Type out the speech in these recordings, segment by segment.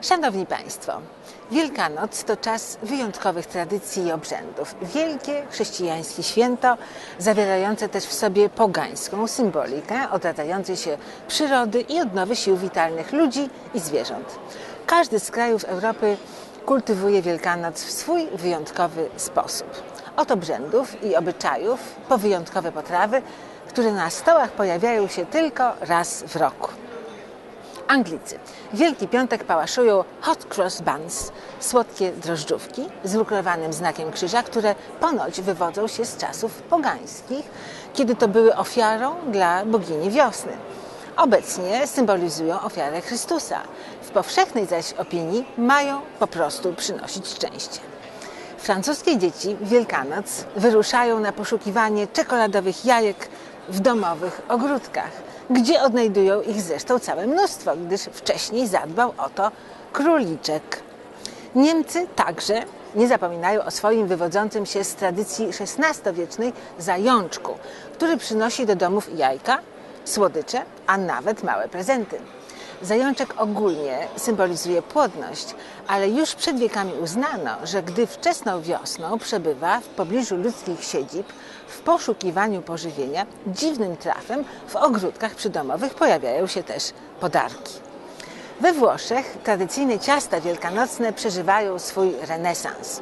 Szanowni Państwo, Wielkanoc to czas wyjątkowych tradycji i obrzędów. Wielkie chrześcijańskie święto, zawierające też w sobie pogańską symbolikę odradzającej się przyrody i odnowy sił witalnych ludzi i zwierząt. Każdy z krajów Europy kultywuje Wielkanoc w swój wyjątkowy sposób. Od obrzędów i obyczajów po wyjątkowe potrawy, które na stołach pojawiają się tylko raz w roku. Anglicy. Wielki Piątek pałaszują hot cross buns, słodkie drożdżówki z lukrowanym znakiem krzyża, które ponoć wywodzą się z czasów pogańskich, kiedy to były ofiarą dla bogini wiosny. Obecnie symbolizują ofiarę Chrystusa. W powszechnej zaś opinii mają po prostu przynosić szczęście. Francuskie dzieci Wielkanoc wyruszają na poszukiwanie czekoladowych jajek w domowych ogródkach, gdzie odnajdują ich zresztą całe mnóstwo, gdyż wcześniej zadbał o to króliczek. Niemcy także nie zapominają o swoim wywodzącym się z tradycji XVI-wiecznej zajączku, który przynosi do domów jajka, słodycze, a nawet małe prezenty. Zajączek ogólnie symbolizuje płodność, ale już przed wiekami uznano, że gdy wczesną wiosną przebywa w pobliżu ludzkich siedzib w poszukiwaniu pożywienia, dziwnym trafem w ogródkach przydomowych pojawiają się też podarki. We Włoszech tradycyjne ciasta wielkanocne przeżywają swój renesans.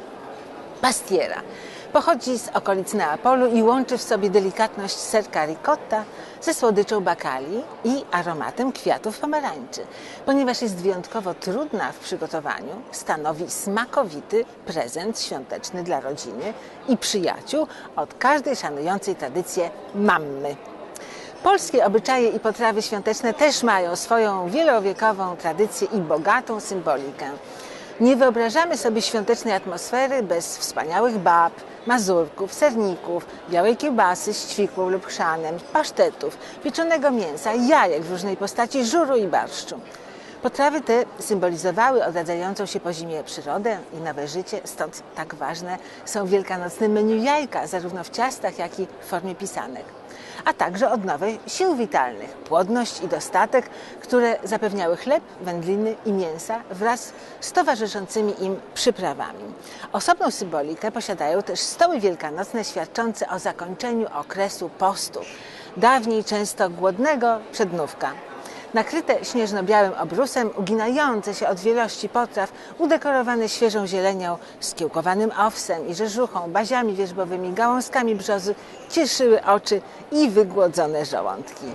Pastiera pochodzi z okolic Neapolu i łączy w sobie delikatność serka ricotta ze słodyczą bakali i aromatem kwiatów pomarańczy. Ponieważ jest wyjątkowo trudna w przygotowaniu, stanowi smakowity prezent świąteczny dla rodziny i przyjaciół od każdej szanującej tradycję mamy. Polskie obyczaje i potrawy świąteczne też mają swoją wielowiekową tradycję i bogatą symbolikę. Nie wyobrażamy sobie świątecznej atmosfery bez wspaniałych bab, mazurków, serników, białej kiełbasy z ćwikłą lub chrzanem, pasztetów, pieczonego mięsa, jajek w różnej postaci, żuru i barszczu. Potrawy te symbolizowały odradzającą się po zimie przyrodę i nowe życie, stąd tak ważne są wielkanocne menu jajka, zarówno w ciastach, jak i w formie pisanek a także odnowę sił witalnych, płodność i dostatek, które zapewniały chleb, wędliny i mięsa wraz z towarzyszącymi im przyprawami. Osobną symbolikę posiadają też stoły wielkanocne świadczące o zakończeniu okresu postu, dawniej często głodnego przednówka nakryte śnieżno-białym obrusem, uginające się od wielości potraw, udekorowane świeżą zielenią, skiełkowanym owsem i rzeżuchą, baziami wierzbowymi, gałązkami brzozy, cieszyły oczy i wygłodzone żołądki.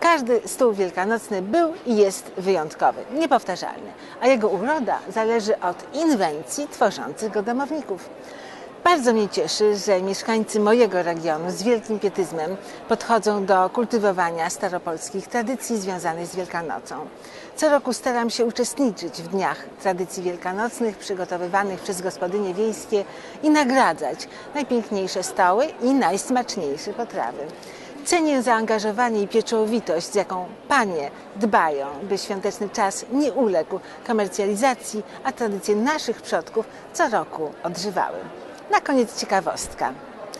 Każdy stół wielkanocny był i jest wyjątkowy, niepowtarzalny, a jego uroda zależy od inwencji tworzących go domowników. Bardzo mnie cieszy, że mieszkańcy mojego regionu z wielkim pietyzmem podchodzą do kultywowania staropolskich tradycji związanych z Wielkanocą. Co roku staram się uczestniczyć w dniach tradycji wielkanocnych przygotowywanych przez gospodynie wiejskie i nagradzać najpiękniejsze stoły i najsmaczniejsze potrawy. Cenię zaangażowanie i pieczołowitość, z jaką panie dbają, by świąteczny czas nie uległ komercjalizacji, a tradycje naszych przodków co roku odżywały. Na koniec ciekawostka.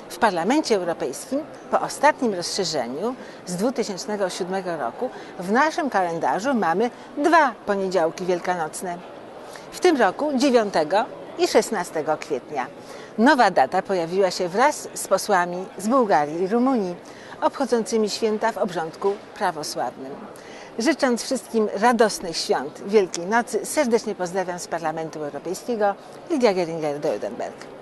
W Parlamencie Europejskim po ostatnim rozszerzeniu z 2007 roku w naszym kalendarzu mamy dwa poniedziałki wielkanocne. W tym roku 9 i 16 kwietnia. Nowa data pojawiła się wraz z posłami z Bułgarii i Rumunii obchodzącymi święta w obrządku prawosławnym. Życząc wszystkim radosnych świąt Wielkiej Nocy, serdecznie pozdrawiam z Parlamentu Europejskiego Lidia Geringer-Deudenberg.